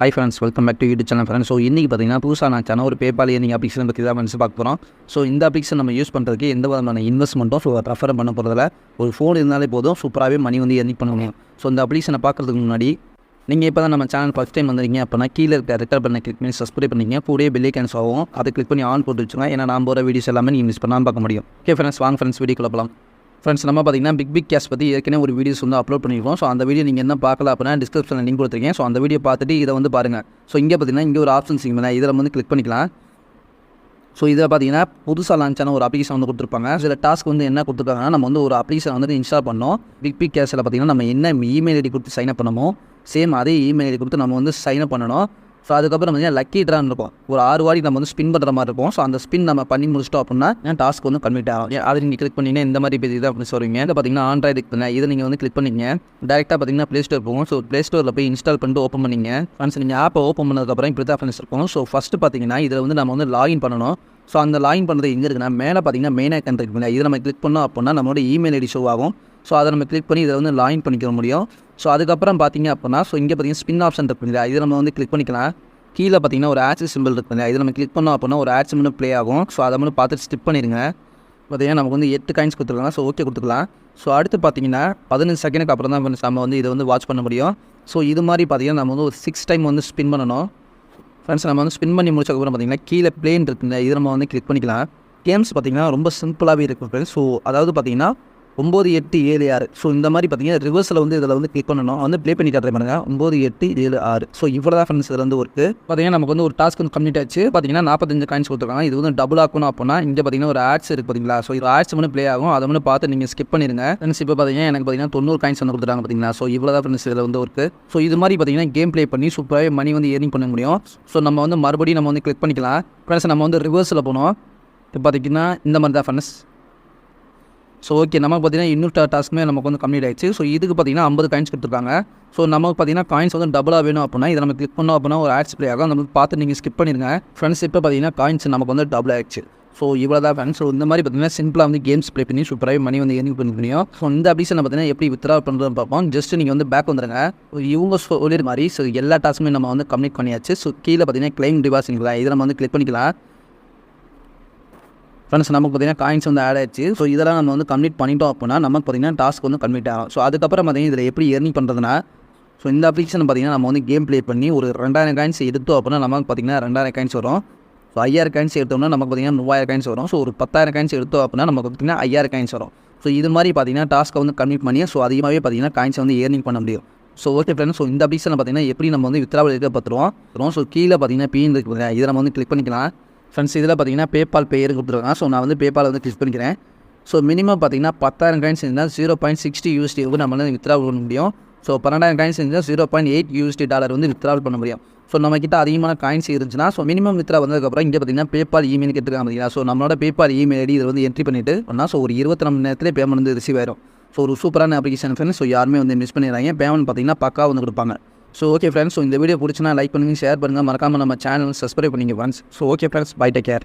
Hi friends welcome back to YouTube channel friends so இன்றைக்கி பார்த்தீங்கன்னா புதுசாக நான் சேனல் ஒரு பேபால் ஏர்னிங் அப்ளிகேஷன் பற்றி தான் ஃப்ரெண்ட்ஸ் பார்க்க போகிறோம் ஸோ இந்த அப்ளிகேஷன் நம்ம யூஸ் பண்ணுறதுக்கு எந்த விதமான இன்வெஸ்ட்மெண்ட்டும் ஸோ ரெஃபர் பண்ண போகிறதில்ல ஒரு ஃபோன் இருந்தாலே போதும் சூப்பராகவே மணி வந்து ஏர்னிங் பண்ண முடியும். ஸோ இந்த அப்ளிகேஷனை பார்க்குறதுக்கு முன்னாடி நீங்கள் இப்போ தான் நம்ம சேனல் ஃபஸ்ட் டைம் வந்துருங்க அப்படின்னா கீழே இருக்க ரெக்கார்ட் பண்ண கிளிக் பண்ணி சப்ஸ்கிரைப் பண்ணிங்க கூடயே பில்லே கேன்ஸ் ஆகும் அதை கிளிக் பண்ணி ஆன் போட்டு வச்சுங்க ஏன்னா நான் போகிற வீடியோஸ் எல்லாமே நீங்கள் மிஸ் பண்ணாமல் பார்க்க முடியும். ஓகே ஃப்ரெண்ட்ஸ் வாங்க ஃப்ரெண்ட்ஸ் வீடியோ கிளப்பலாம் ஃப்ரெண்ட்ஸ் நம்ம பார்த்தீங்கன்னா பிக் பிக் கேஷ் பற்றி ஏற்கனவே ஒரு வீடியோஸ் வந்து அப்லோட் பண்ணியிருக்கோம். ஸோ அந்த வீடியோ நீங்கள் என்ன பார்க்கலாம் அப்படின்னா டிஸ்கிரிப்ஷனில் லிங்க் கொடுத்துருக்கேன். ஸோ அந்த வீடியோ பார்த்துட்டு இதை வந்து பாருங்கள் ஸோ இங்கே பார்த்தீங்கன்னா இங்கே ஒரு ஆப்ஷன் சிங்கில் இதில் வந்து கிளிக் பண்ணிக்கலாம். ஸோ இதில் பார்த்தீங்கன்னா புதுசாக லான்ச்சான ஒரு அப்ளிகேஷன் வந்து கொடுத்துருப்பாங்க. சில டாஸ்க் வந்து என்ன கொடுத்துருக்காங்கன்னா நம்ம வந்து ஒரு அப்ளிகேஷன் வந்து இன்ஸ்டால் பண்ணோம். பிக் பிக் கேஷில் பார்த்தீங்கன்னா நம்ம என்ன இமெயில் ஐடி கொடுத்து சைன் அப் பண்ணமோ சேம் அதே இமெயில் ஐடி கொடுத்து நம்ம வந்து சைன் அப் பண்ணணும். ஸோ அதுக்கப்புறம் பார்த்தீங்கன்னா லக்கி ட்ரான் இருக்கும். ஒரு ஆறு வாடி நம்ம வந்து ஸ்பின் பண்ணுற மாதிரி இருக்கும். ஸோ அந்த ஸ்பின் நம்ம பண்ணி முடிச்சிட்டோம் அப்படின்னா டாஸ்க் வந்து கம்ப்ளீட் ஆகும். அது நீங்கள் கிளிக் பண்ணிங்கன்னா இந்த மாதிரி பேஜ் தான் அப்படின்னு சொல்லுவீங்க. இதை பார்த்தீங்கன்னா ஆண்ட்ராய்டு பண்ண இதை நீங்கள் வந்து கிளிக் பண்ணிங்க. டேரெக்டாக பார்த்தீங்கன்னா ப்ளே ஸ்டோர் போகும். ஸோ ப்ளே ஸ்டோரில் போய் இன்ஸ்டால் பண்ணிட்டு ஓப்பன் பண்ணிங்க. ஃப்ரெண்ட்ஸ் நீங்கள் ஆப்பை ஓப்பன் பண்ணதுக்கப்புறம் இப்படி தான் ஃப்ரெண்ட்ஸ் இருக்கும். ஸோ ஃபஸ்ட்டு பார்த்தீங்கன்னா இதில் வந்து நம்ம வந்து லாகின் பண்ணணும். ஸோ அந்த லாகின் பண்ணுறது எங்கே இருக்குன்னா மேலே பார்த்தீங்கன்னா மெயினாக அக்கௌண்ட் பண்ணி இதை நம்ம கிளிக் பண்ணோம் அப்படின்னா நம்மளோட இமெயில் ஐடி ஷோ ஆகும். ஸோ அதை நம்ம கிளிக் பண்ணி இதை வந்து லாகின் பண்ணிக்க முடியும். ஸோ அதுக்கப்புறம் பார்த்தீங்க அப்படின்னா ஸோ இங்கே பார்த்தீங்கன்னா ஸ்பின் ஆப்ஷன் இருக்குங்களா இதை நம்ம வந்து கிளிக் பண்ணிக்கலாம். கீழே பார்த்தீங்கன்னா ஒரு ஆட்ஸ் சிம்பிள் இருக்குங்க இதை நம்ம கிளிக் பண்ணோம் அப்படின்னா ஒரு ஆட்ஸ் மட்டும் ப்ளே ஆகும். ஸோ அதை மட்டும் பார்த்துட்டு ஸ்டிப் பண்ணிடுங்க பார்த்தீங்கன்னா நமக்கு வந்து எட்டு காயின்ஸ் கொடுத்துருக்கலாம் ஸோ ஓகே கொடுத்துக்கலாம். ஸோ அடுத்து பார்த்தீங்கன்னா பதினஞ்சு செகண்டுக்கு அப்புறம் தான் நம்ம வந்து இதை வந்து வாட்ச் பண்ண முடியும். ஸோ இது மாதிரி பார்த்தீங்கன்னா நம்ம வந்து ஒரு சிக்ஸ் டைம் வந்து ஸ்பின் பண்ணணும். ஃப்ரெண்ட்ஸ் நம்ம வந்து ஸ்பின் பண்ணி முடிச்சதுக்கப்புறம் பார்த்தீங்கன்னா கீழே பிளேன் இருக்குங்க இது நம்ம வந்து கிளிக் பண்ணிக்கலாம். கேம்ஸ் பார்த்தீங்கன்னா ரொம்ப சிம்பிளாகவே இருக்கும் ஃப்ரெண்ட்ஸ் ஸோ அதாவது பார்த்தீங்கன்னா ஒம்பது எட்டு ஏழு ஆறு. ஸோ இந்த மாதிரி பார்த்தீங்கன்னா ரிவர்ஸில் வந்து இதில் வந்து கிளிக் பண்ணணும். வந்து ப்ளே பண்ணி ட்ரை பண்ணுங்க. ஒம்பது எட்டு ஏழு ஆறு. ஸோ இவ்வளோ தான் ஃப்ரெண்ட்ஸ் இதில் வந்து ஒர்க்கு பார்த்தீங்கன்னா நமக்கு வந்து ஒரு டாஸ்க் வந்து கம்ப்ளீட் ஆச்சு. பார்த்தீங்கன்னா நாற்பத்தஞ்சு காயின்ஸ் கொடுத்துருக்காங்க. இது வந்து டபுள் ஆக்கணும் அப்படின்னா இங்கே பார்த்தீங்கன்னா ஒரு ஆட்ஸ் இருக்குது பார்த்தீங்களா? ஸோ இது ஆட்ஸ் மட்டும் ப்ளே ஆகும். அதை மட்டும் பார்த்து நீங்கள் ஸ்கிப் பண்ணிடுங்க ஃப்ரெண்ட்ஸ் இப்போ பார்த்தீங்கன்னா எனக்கு பார்த்தீங்கன்னா தொண்ணூறு காயின்ஸ் வந்து கொடுத்துருக்காங்க பார்த்தீங்களா? ஸோ இவ்வளோ தான் ஃப்ரெண்ட்ஸ் இதில் வந்து ஒர்க்கு ஸோ இது மாதிரி பார்த்தீங்கன்னா கேம் ப்ளே பண்ணி சூப்பராகவே மணி வந்து ஏர்னிங் பண்ண முடியும். ஸோ நம்ம வந்து மறுபடியும் நம்ம வந்து கிளிக் பண்ணிக்கலாம். ஃப்ரெண்ட்ஸ் நம்ம வந்து ரிவர்ஸில் போனோம். இப்போ பார்த்தீங்கன்னா இந்த மாதிரி தான் ஃப்ரெண்ட்ஸ் ஸோ ஓகே நமக்கு பார்த்தீங்கன்னா இன்னொரு டாஸ்க்குமே நமக்கு வந்து கம்ப்ளீட் ஆயிடுச்சு. ஸோ இதுக்கு பார்த்தீங்கன்னா ஐம்பது காயின்ஸ் கொடுத்துருக்காங்க. ஸோ நமக்கு பார்த்தீங்கன்னா காயின்ஸ் வந்து டபுளாக வேணும் அப்படின்னா இதை நம்ம கிளிக் பண்ணோம் அப்படின்னா ஒரு ஆட்ஸ் ப்ளே ஆகும். நம்ம பார்த்து நீங்கள் ஸ்கிப் பண்ணிடுங்க. ஃப்ரெண்ட்ஸ் இப்போ பார்த்தீங்கன்னா காயின்ஸ் நமக்கு வந்து டபுள் ஆயிடுச்சு. ஸோ இவ்வளோ தான் ஃப்ரெண்ட்ஸ் ஸோ இந்த மாதிரி பார்த்தீங்கன்னா சிம்பிளாக வந்து கேம்ஸ் ப்ளே பண்ணி சூப்பராகவே மணி வந்து ஏர்னிங் பண்ண முடியும் ஸோ இந்த அப்ளிகேஷன் பார்த்தீங்கன்னா எப்படி வித்ரா பண்ணுறதுன்னு பார்ப்போம். ஜஸ்ட் நீங்கள் வந்து பேக் வந்துருங்க. இவங்க சொல்லிற மாதிரி ஸோ எல்லா டாஸ்க்குமே நம்ம வந்து கம்ப்ளீட் பண்ணியாச்சு. ஸோ கீழே பார்த்தீங்கன்னா கிளைம் டிபாசிட்ங்களா இதை நம்ம வந்து கிளிக் பண்ணிக்கலாம். ஃப்ரெண்ட்ஸ் நமக்கு பார்த்தீங்கன்னா காயின்ஸ் வந்து ஆட் ஆயிடுச்சு. ஸோ இதெல்லாம் நம்ம வந்து கம்ப்ளீட் பண்ணிட்டோம் அப்படின்னா நமக்கு பார்த்தீங்கன்னா டாஸ்க் வந்து கம்ப்ளீட் ஆகும். ஸோ அதுக்கப்புறம் பார்த்தீங்கன்னா இதில் எப்படி ஏர்னிங் பண்ணுறதுனா ஸோ இந்த அப்ளிகேஷன் பார்த்தீங்கன்னா நம்ம வந்து கேம் ப்ளே பண்ணி ஒரு ரெண்டாயிரம் காயின்ஸ் எடுத்தோம் அப்படின்னா நமக்கு பார்த்தீங்கன்னா ரெண்டாயிரம் காயின்ஸ் வரும். ஸோ ஐயாயிரம் காயின்ஸ் எடுத்தோம்னா நமக்கு பார்த்தீங்கன்னா மூவாயிரம் காயின்ஸ் வரும். ஸோ ஒரு பத்தாயிரம் காயின்ஸ் எடுத்தோம் அப்படின்னா நமக்கு பார்த்தீங்கன்னா ஐயாயிரம் காயின்ஸ் வரும். ஸோ இது மாதிரி பார்த்தீங்கன்னா டாஸ்க்கை வந்து கம்ப்ளீட் பண்ணி ஸோ அதிகமாகவே பார்த்தீங்கன்னா காயின்ஸ் வந்து ஏர்னிங் பண்ண முடியும். ஸோ ஓகே ஃப்ரெண்ட்ஸ் ஸோ இந்த அப்ளிகேஷன் பார்த்தீங்கன்னா எப்படி நம்ம வந்து வித்ராவில் இருக்க பார்த்துருவோம். ஸோ கீழே பார்த்தீங்கன்னா பிஎன் இருக்கு இதை நம்ம வந்து கிளிக் பண்ணிக்கலாம். ஃப்ரெண்ட்ஸ் இதில் பார்த்தீங்கன்னா பேபால் பேர் கொடுத்துருக்காங்க. ஸோ நான் வந்து பேபால் வந்து கிளிக் பண்ணிக்கிறேன். ஸோ மினிமம் பார்த்தீங்கன்னா பத்தாயிரம் காயின்ஸ் இருந்தால் ஜீரோ பாயிண்ட் சிக்ஸ்டி யூஎஸ்டி வந்து நம்ம வந்து வித்ரா பண்ண முடியும். ஸோ பன்னெண்டாயிரம் காயின்ஸ் இருந்தால் zero point eight USDT dollar வந்து வித்ராவல் பண்ண முடியும். ஸோ நம்மக்கிட்ட அதிகமான காயின்ஸ் இருந்துச்சுன்னா ஸோ மினிமம் வித்ரா வந்ததுக்கப்புறம் இங்கே பார்த்தீங்கன்னா பேபால் இமெயில் கேட்டுருக்காங்க பார்த்தீங்களா? ஸோ நம்மளோட பேபால் இமெயில் ஐடி இதில் வந்து என்ட்ரி பண்ணிட்டு பண்ணால் ஸோ ஒரு இருபத்தி நாலு மணி பேமெண்ட் வந்து ரிசீவ் ஆயிரும். ஸோ ஒரு சூப்பரான அப்ளிகேஷன் ஃப்ரெண்ட்ஸ் ஸோ யாருமே வந்து மிஸ் பண்ணிடுறாங்க பேமெண்ட் பார்த்தீங்கன்னா பக்கா வந்து கொடுப்பாங்க. ஸோ ஓகே ஃப்ரெண்ட்ஸ் ஸோ இந்த வீடியோ பிடிச்சினா லைக் பண்ணுங்கள் ஷேர் பண்ணுங்கள் மறக்காமல் நம்ம சேனல் சப்ஸ்கிரைப் பண்ணிங்க friends so okay friends bye take care